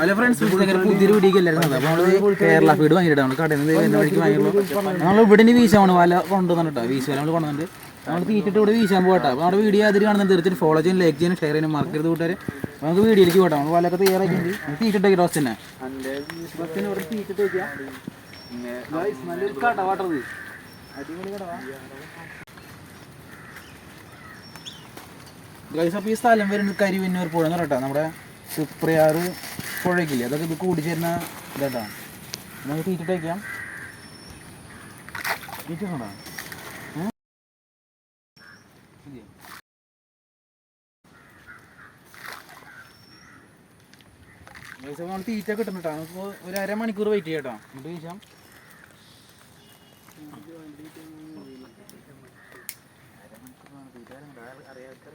Hello friends പുതിയൊരു വീടിക്കല്ലായിരുന്നു എല്ലാവരും നമ്മൾ കേരള ഫീഡ് വാങ്ങിയിട്ട് നമ്മൾ കടയിൽ നിന്ന് വരുന്ന വഴിക്ക് വാങ്ങിയുള്ളൂ നമ്മൾ ഇവിടെ വീശാണ് വല കൊണ്ടുവന്നിട്ടോ വീശ വീശുവല നമ്മൾ കൊണ്ടുവന്നിട്ട് നമ്മൾ തീറ്റിട്ട് ഇവിടെ വീശാൻ പോകട്ടെ. അപ്പോൾ നമ്മുടെ വീഡിയോ അതിൽ കാണുന്നത് തീർച്ചയായും ഫോളോ ചെയ്യാൻ ലൈക്ക് ചെയ്യാനും ഷെയർ ചെയ്യാനും മറക്കരുത് അപ്പോൾ നമുക്ക് വീഡിയോയിലേക്ക് പോട്ടെ നമ്മൾ വലൊക്കെ തയ്യാറാക്കിയിട്ടുണ്ട്. തീറ്റിട്ട് വയ്ക്കാം റോസ്റ്റ് തന്നെ തീറ്റിട്ട് അടിപൊളി കടവാ. ഗൈസ് അപ്പോൾ ഈ സ്ഥലം വരുന്നത് കരിവന്നൂർ പുഴ എന്ന് പറഞ്ഞാൽ നമ്മുടെ സുപ്രയാറ് പുഴയ്ക്കില്ലേ അതൊക്കെ ഇത് കൂടിച്ചേരുന്ന ഇതാട്ടോ. നമുക്ക് തീറ്റിട്ട് വയ്ക്കാം തീറ്റിട്ടുണ്ടോ നമ്മൾ തീറ്റ കിട്ടുന്നുട്ടോ നമുക്ക് ഒരു അരമണിക്കൂർ വെയിറ്റ് ചെയ്യാം കേട്ടോ. എന്നിട്ട് വീശാം ലിറ്റർ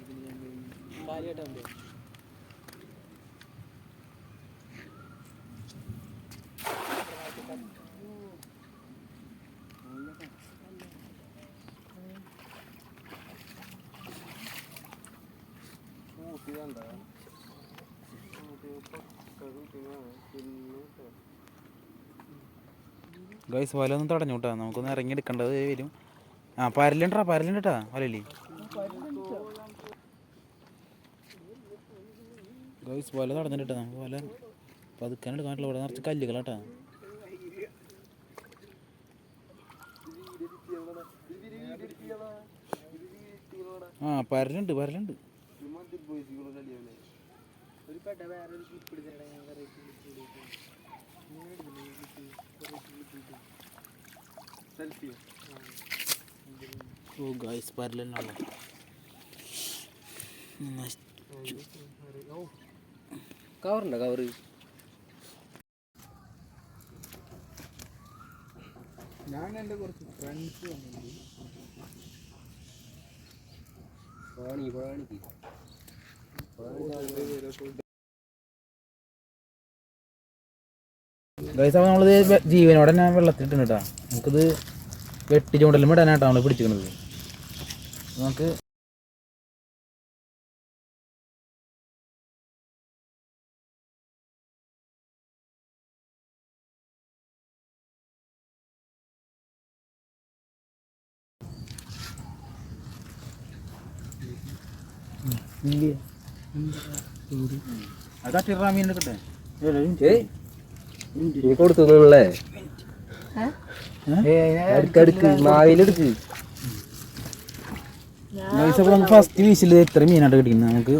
ഗൈസ് വല ഒന്നും തടഞ്ഞു കേട്ടോ. നമുക്കൊന്ന് ഇറങ്ങി എടുക്കേണ്ടത് വരും. ആ പരലുണ്ടാ പരലുണ്ടാ. വലല്ലേ ഗൈസ് വല തടഞ്ഞിട്ടാ നമുക്ക് വല പതുക്കാൻ എടുക്കാനുള്ള ഇവിടെ നിറച്ച് കല്ലുകളാട്ടാ. ആ പരലുണ്ട് പരലുണ്ട്. ഓ ഗൈസ് പരലെന്നാണല്ലോ കവറുണ്ടോ കവറ്? ഞാൻ എന്റെ കുറച്ച് ഫ്രണ്ട്സ് വന്നിട്ടുണ്ട്. പാണി പാണിക്ക് ഗൈസ് അപ്പോൾ നമ്മളിത് ജീവനോടെ തന്നെ വെള്ളത്തിലിട്ടുണ്ട് കേട്ടോ. നമുക്കിത് വെട്ടി ചൂണ്ടലും ഇടാനായിട്ടാണ് നമ്മൾ പിടിച്ചിരിക്കുന്നത്. നമുക്ക് കൊടുത്തുള്ളേ മാവിലെടുക്ക്. ഫസ്റ്റ് വീശിൽ എത്ര മീനായിട്ട് കിട്ടിക്കുന്നത് നമുക്ക്